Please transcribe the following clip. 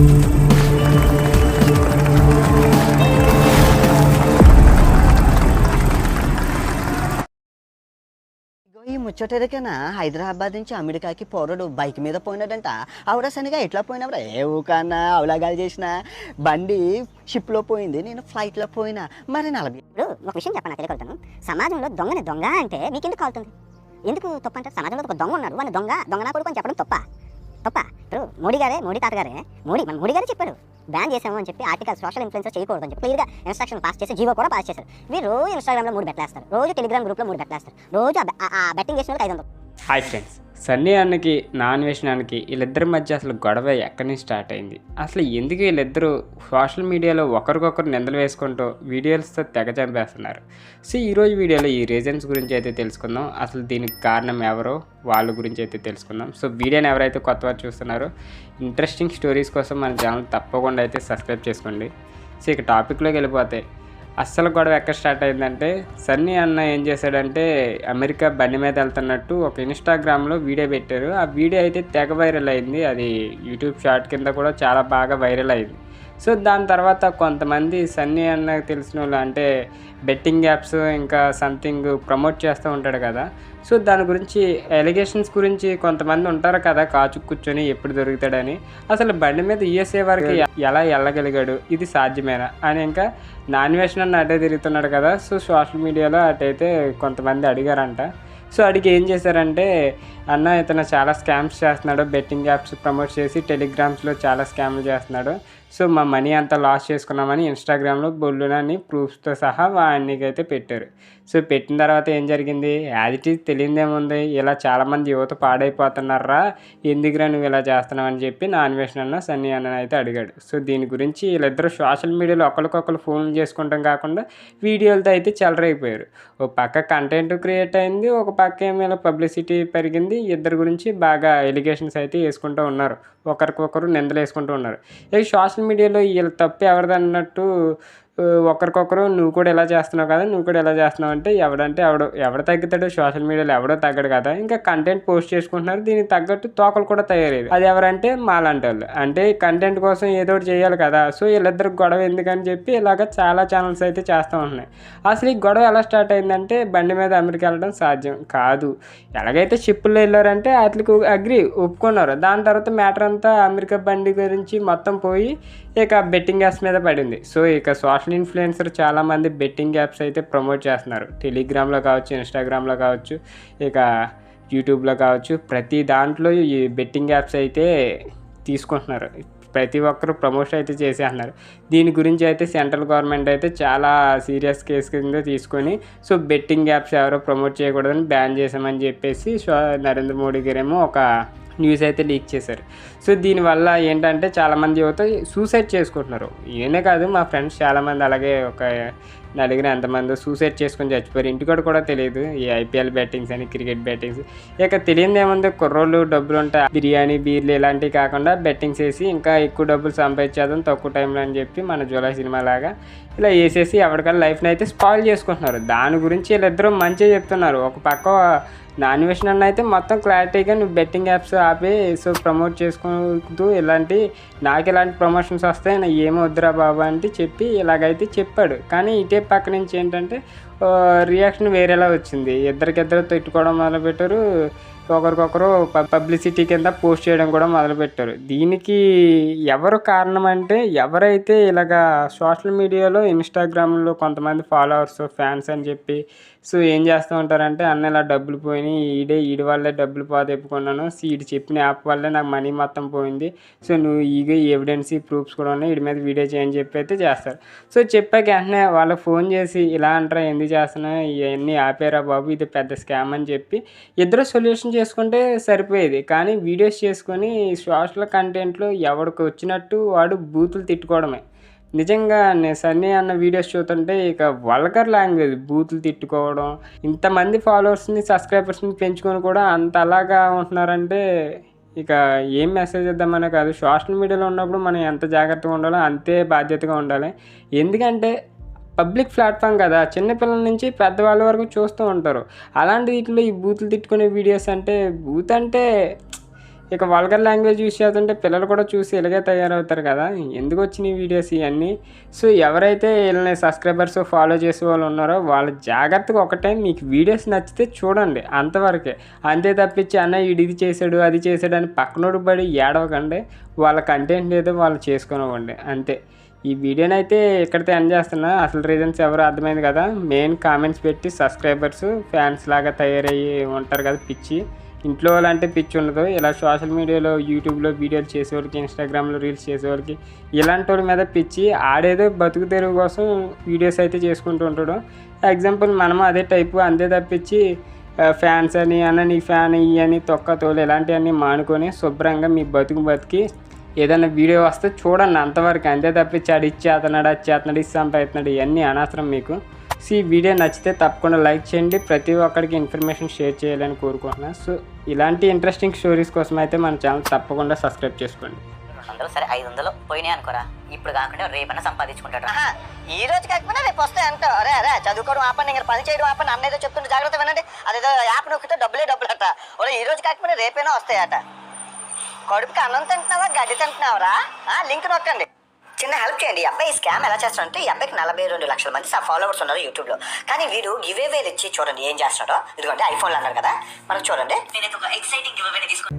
ఇగో ఈ ముచ్చటరికనా? హైదరాబాద్ నుంచి అమెరికాకి పౌరుడు బైక్ మీద పోయినాడంట. ఆవిడ సనిగా ఎట్లా పోయినావురా? ఏ ఊకన్నా? అవలాగాలు చేసిన? బండి షిప్లో పోయింది. నేను ఫ్లైట్లో పోయినా. మరి నలభై ఇప్పుడు ఒక విషయం చెప్పాను తెలియగలుగుతాను సమాజంలో దొంగని దొంగ అంటే మీకెందుకు కాలుతుంది? ఎందుకు తప్ప అంటే సమాజంలో ఒక దొంగ ఉన్నాడు. వాడిని దొంగ దొంగనా కొడుకు అని చెప్పడం తప్ప. తప్ప ఇప్పుడు మోడీ గారే మోడీ తాతగారే మోడీ మన మోడీ గారే చెప్పారు. బ్యాన్ చేసాము అని చెప్పి ఆర్టికల్ సోషల్ ఇన్ఫ్లుయెన్స్ చేయకూడదు అని చెప్పి. క్లియర్గా ఇన్స్ట్రక్షన్ పాస్ చేసి జీవో కూడా పాస్ చేశారు. వీరు రోజు ఇన్స్టాగ్రామ్లో మూడు బెట్లేస్తారు. రోజు టెలిగ్రామ్ గ్రూప్లో మూడు బెట్లేస్తారు. రోజు ఆ బెట్టింగ్ చేసిన వాళ్ళకి ఐదు వందలు. Hi friends. సన్నీ అన్నకి నాన్ వేషనానికి వీళ్ళిద్దరి మధ్య అసలు గొడవ ఎక్కడి నుంచి స్టార్ట్ అయింది? అసలు ఎందుకు వీళ్ళిద్దరూ సోషల్ మీడియాలో ఒకరికొకరు నిందలు వేసుకుంటూ వీడియోస్తో తెగ చంపేస్తున్నారు? సో ఈరోజు వీడియోలో ఈ రీజన్స్ గురించి అయితే తెలుసుకుందాం. అసలు దీనికి కారణం ఎవరో? వాళ్ళ గురించి అయితే తెలుసుకుందాం. సో వీడియోని ఎవరైతే కొత్త వారు చూస్తున్నారో ఇంట్రెస్టింగ్ స్టోరీస్ కోసం మన ఛానల్ తప్పకుండా అయితే సబ్స్క్రైబ్ చేసుకోండి. సో ఇక టాపిక్లోకి వెళ్ళిపోతే అస్సలు గొడవ ఎక్కడ స్టార్ట్ అయిందంటే సన్నీ అన్న ఏం చేశాడంటే అమెరికా బండి మీద వెళ్తున్నట్టు ఒక ఇన్స్టాగ్రామ్లో వీడియో పెట్టారు. ఆ వీడియో అయితే తెగ వైరల్ అయింది. అది యూట్యూబ్ షార్ట్ కింద కూడా చాలా బాగా వైరల్ అయింది. సో దాని తర్వాత కొంతమంది సన్నీ అన్న తెలిసిన వాళ్ళు అంటే బెట్టింగ్ యాప్స్ ఇంకా సంథింగ్ ప్రమోట్ చేస్తూ ఉంటాడు కదా. సో దాని గురించి ఎలిగేషన్స్ గురించి కొంతమంది ఉంటారు కదా కాచు కూర్చొని ఎప్పుడు దొరుకుతాడని. అసలు బండి మీద యూఎస్ఏ వరకు ఎలా వెళ్ళగలిగాడు? ఇది సాధ్యమేనా? అని ఇంకా నాన్ వేషన్ అన్న అటే తిరుగుతున్నాడు కదా. సో సోషల్ మీడియాలో అటైతే కొంతమంది అడిగారంట. సో అడిగి ఏం చేశారంటే అన్న ఇతను చాలా స్కామ్స్ చేస్తున్నాడు బెట్టింగ్ యాప్స్ ప్రమోట్ చేసి టెలిగ్రామ్స్లో చాలా స్కామ్లు చేస్తున్నాడు. సో మా మనీ అంతా లాస్ చేసుకున్నామని ఇన్స్టాగ్రామ్లో బొల్లునని ప్రూఫ్స్తో సహా వాడికైతే పెట్టారు. సో పెట్టిన తర్వాత ఏం జరిగింది? యాజ్ ఇట్ ఈజ్ తెలియదేముంది? ఇలా చాలామంది యువత పాడైపోతున్నారా? ఎందుకురా నువ్వు ఇలా చేస్తున్నావు అని చెప్పి నా అన్వేషణ అన్న సన్నీ అన్న అయితే అడిగాడు. సో దీని గురించి వీళ్ళిద్దరూ సోషల్ మీడియాలో ఒకరికొకరు ఫోన్లు చేసుకుంటాం కాకుండా వీడియోలతో అయితే చెలరైపోయారు ఓ పక్క కంటెంట్ క్రియేట్ అయింది ఒక పక్క పబ్లిసిటీ పెరిగింది. ఇద్దరు గురించి బాగా ఎలిగేషన్స్ అయితే వేసుకుంటూ ఉన్నారు. ఒకరికొకరు నిందలు వేసుకుంటూ ఉన్నారు. ఇక సోషల్ మీడియాలో వీళ్ళ తప్పు ఎవరిదన్నట్టు ఒకరికొకరు నువ్వు కూడా ఇలా చేస్తున్నావు కదా నువ్వు కూడా ఇలా చేస్తున్నావు అంటే ఎవడంటే ఎవడు ఎవడ తగ్గుతాడు సోషల్ మీడియాలో ఎవడో తగ్గడు కదా. ఇంకా కంటెంట్ పోస్ట్ చేసుకుంటున్నారు దీనికి తగ్గట్టు తోకలు కూడా తయారయ్యాయి. అది ఎవరంటే మాలాంటి వాళ్ళు అంటే కంటెంట్ కోసం ఏదో ఒకటి చేయాలి కదా. సో వీళ్ళిద్దరికి గొడవ ఎందుకని చెప్పి ఇలాగ చాలా ఛానల్స్ అయితే చేస్తూ ఉన్నాయి అసలు ఈ గొడవ ఎలా స్టార్ట్ అయిందంటే బండి మీద అమెరికా వెళ్ళడం సాధ్యం కాదు. ఎలాగైతే షిప్పుల్లో వెళ్ళారంటే వాటికి అగ్రి ఒప్పుకున్నారు. దాని తర్వాత మ్యాటర్ అంతా అమెరికా బండి గురించి మొత్తం పోయి ఇక బెట్టింగ్ యాప్స్ మీద పడింది. సో ఇక సోషల్ ఇన్ఫ్లుయెన్సర్ చాలామంది బెట్టింగ్ యాప్స్ అయితే ప్రమోట్ చేస్తున్నారు. టెలిగ్రామ్లో కావచ్చు ఇన్స్టాగ్రామ్లో కావచ్చు ఇక యూట్యూబ్లో కావచ్చు. ప్రతి దాంట్లో ఈ బెట్టింగ్ యాప్స్ అయితే తీసుకుంటున్నారు. ప్రతి ఒక్కరు ప్రమోషన్ అయితే చేసేస్తున్నారు. దీని గురించి అయితే సెంట్రల్ గవర్నమెంట్ అయితే చాలా సీరియస్ కేసు కింద తీసుకొని సో బెట్టింగ్ యాప్స్ ఎవరో ప్రమోట్ చేయకూడదని బ్యాన్ చేసామని చెప్పేసి సో నరేంద్ర మోడీ గారేమో ఒక న్యూస్ అయితే లీక్ చేశారు. సో దీనివల్ల ఏంటంటే చాలామంది యువత సూసైడ్ చేసుకుంటున్నారు. ఈయనే కాదు మా ఫ్రెండ్స్ చాలామంది అలాగే ఒక నలుగురు ఎంతమంది సూసైడ్ చేసుకొని చచ్చిపోయారు. ఇంటికాడ కూడా తెలియదు ఈ ఐపీఎల్ బ్యాటింగ్స్ అని క్రికెట్ బ్యాటింగ్స్ ఇక తెలియదు ఏముంది కుర్రోళ్ళు డబ్బులు ఉంటాయి. బిర్యానీ బీర్లు ఇలాంటివి కాకుండా బెట్టింగ్స్ వేసి ఇంకా ఎక్కువ డబ్బులు సంపాదించేద్దాం తక్కువ టైంలో అని చెప్పి మన జూలై సినిమా లాగా ఇలా వేసేసి ఎవరికైనా లైఫ్ని అయితే స్పాయిల్ చేసుకుంటున్నారు. దాని గురించి వీళ్ళిద్దరూ మంచిగా చెప్తున్నారు. ఒక పక్క దాని విషయంలో అయితే మొత్తం క్లారిటీగా నువ్వు బెట్టింగ్ యాప్స్ ఆపి సో ప్రమోట్ చేసుకుంటూ ఇలాంటి నాకు ఇలాంటి ప్రమోషన్స్ వస్తాయి నా ఏమో వద్దురా బాబా అంటే చెప్పి ఇలాగైతే చెప్పాడు. కానీ ఇటే పక్క నుంచి ఏంటంటే రియాక్షన్ వేరేలా వచ్చింది. ఇద్దరికిద్దరు తిట్టుకోవడం మొదలుపెట్టారు. ఒకరికొకరు పబ్లిసిటీ కింద పోస్ట్ చేయడం కూడా మొదలుపెట్టారు. దీనికి ఎవరు కారణం అంటే ఎవరైతే ఇలాగా సోషల్ మీడియాలో ఇన్స్టాగ్రామ్లో కొంతమంది ఫాలోవర్స్ ఫ్యాన్స్ అని చెప్పి సో ఏం చేస్తూ ఉంటారంటే అన్న ఇలా డబ్బులు పోయినాయి ఈడే ఈడి వల్లే డబ్బులు పోదెప్పుకున్నాను సో ఈడు చెప్పిన యాప్ వల్లే నాకు మనీ మొత్తం పోయింది సో నువ్వు ఈగ ఎవిడెన్స్ ప్రూఫ్స్ కూడా ఉన్నాయి వీడి మీద వీడియో చేయని చెప్పి అయితే చేస్తారు. సో చెప్పాక వెంటనే వాళ్ళకి ఫోన్ చేసి ఇలా అంటారా ఎందుకు చేస్తున్నా ఇవన్నీ ఆపేరా బాబు ఇది పెద్ద స్కామ్ అని చెప్పి ఇద్దరు సొల్యూషన్ చేసుకుంటే సరిపోయేది. కానీ వీడియోస్ చేసుకొని సోషల్ కంటెంట్లో ఎవడికి వచ్చినట్టు వాడు బూతులు తిట్టుకోవడమే. నిజంగా నేను సన్నీ అన్న వీడియోస్ చూస్తుంటే ఇక వల్గర్ లాంగ్వేజ్ బూతులు తిట్టుకోవడం ఇంతమంది ఫాలోవర్స్ని సబ్స్క్రైబర్స్ని పెంచుకొని కూడా అంత అలాగా ఉంటున్నారంటే ఇక ఏం మెసేజ్ ఇద్దామనే కాదు. సోషల్ మీడియాలో ఉన్నప్పుడు మనం ఎంత జాగ్రత్తగా ఉండాలో అంతే బాధ్యతగా ఉండాలి. ఎందుకంటే పబ్లిక్ ప్లాట్ఫామ్ కదా చిన్నపిల్లల నుంచి పెద్దవాళ్ళ వరకు చూస్తూ ఉంటారు. అలాంటి వీటిలో ఈ బూతులు తిట్టుకునే వీడియోస్ అంటే బూత్ అంటే ఇక వల్గర్ లాంగ్వేజ్ యూస్ చేస్తుంటే పిల్లలు కూడా చూసి ఇలాగే తయారవుతారు కదా ఎందుకు వచ్చినాయి వీడియోస్ ఇవన్నీ? సో ఎవరైతే వీళ్ళని సబ్స్క్రైబర్స్ ఫాలో చేసే వాళ్ళు ఉన్నారో వాళ్ళు జాగ్రత్తగా ఒకటే మీకు వీడియోస్ నచ్చితే చూడండి అంతవరకే. అంతే తప్పించి అన్న వీడు ఇది చేశాడు అది చేశాడు అని పక్కనోడు పడి ఏడవకండి వాళ్ళ కంటెంట్ ఏదో వాళ్ళు చేసుకునివ్వండి అంతే. ఈ వీడియోని అయితే ఇక్కడితో ఎండ్ చేస్తున్నా. అసలు రీజన్స్ ఎవరు అర్థమైంది కదా. మెయిన్ కామెంట్స్ పెట్టి సబ్స్క్రైబర్స్ ఫ్యాన్స్ లాగా తయారయ్యి ఉంటారు కదా పిచ్చి. ఇంట్లో లాంటి పిచ్చి ఉండదు. ఇలా సోషల్ మీడియాలో యూట్యూబ్లో వీడియోలు చేసేవాళ్ళకి ఇన్స్టాగ్రామ్లో రీల్స్ చేసేవాళ్ళకి ఇలాంటి వాళ్ళ మీద పిచ్చి ఆడేదో బతుకు తెరువు కోసం వీడియోస్ అయితే చేసుకుంటూ ఉంటాడు. ఎగ్జాంపుల్ మనం అదే టైపు అంతే తప్పించి ఫ్యాన్స్ అని అన్న నీ ఫ్యాన్ ఇవి అని తొక్క తోలు ఇలాంటివన్నీ మానుకొని శుభ్రంగా మీ బతుకు బతికి ఏదైనా వీడియో వస్తే చూడండి అంతవరకు అంతే తప్పించి ఆడు ఇచ్చేస్తున్నాడు అది చేస్తున్నాడు ఇది సంపాదిస్తున్నాడు ఇవన్నీ అనవసరం మీకు. సో ఈ వీడియో నచ్చితే తప్పకుండా లైక్ చేయండి ప్రతి ఒక్కరికి ఇన్ఫర్మేషన్ షేర్ చేయాలని కోరుకుంటున్నాను సో ఇలాంటి ఇంట్రెస్టింగ్ స్టోరీస్ కోసం అయితే మన ఛానల్ తప్పకుండా సబ్స్క్రైబ్ చేసుకోండి. రెండు వందలు సరే ఐదు వందలు పోయినాయి అనుకోరా. ఇప్పుడు కాకుండా రేపన్నా సంపాదించుకుంటాడు ఈ రోజు కాకపోయినా రేపు వస్తాయి అంట అరే అరే చదువుకోవడం ఆపండి ఇంకా పని చేయడం ఆపండి అన్న ఏదో చెప్తుంటే జాగ్రత్త వినండి. అదేదో యాప్ నొక్కితే డబ్బులే డబ్బులు అట ఒరే ఈ రోజు కాకపోయినా రేపైనా వస్తాయట. కడుపుకి అన్నం తింటున్నావా గడ్డి తింటున్నావరా? లింక్ నొక్కండి. చిన్న హెల్ప్ చేయండి. ఈ అబ్బాయి స్కామ్ ఎలా చేస్తాడంటే ఈ అబ్బాయికి నలభై రెండు లక్షల మంది ఫాలోవర్స్ ఉన్నారు యూట్యూబ్లో. కానీ వీడు గివేవేలు ఇచ్చి చూడండి ఏం చేస్తాడో ఇదిగోండి ఐఫోన్లు అన్నారు కదా. మనకు చూడండి. నేను ఒక ఎక్సైటింగ్ గివ్ తీసుకుని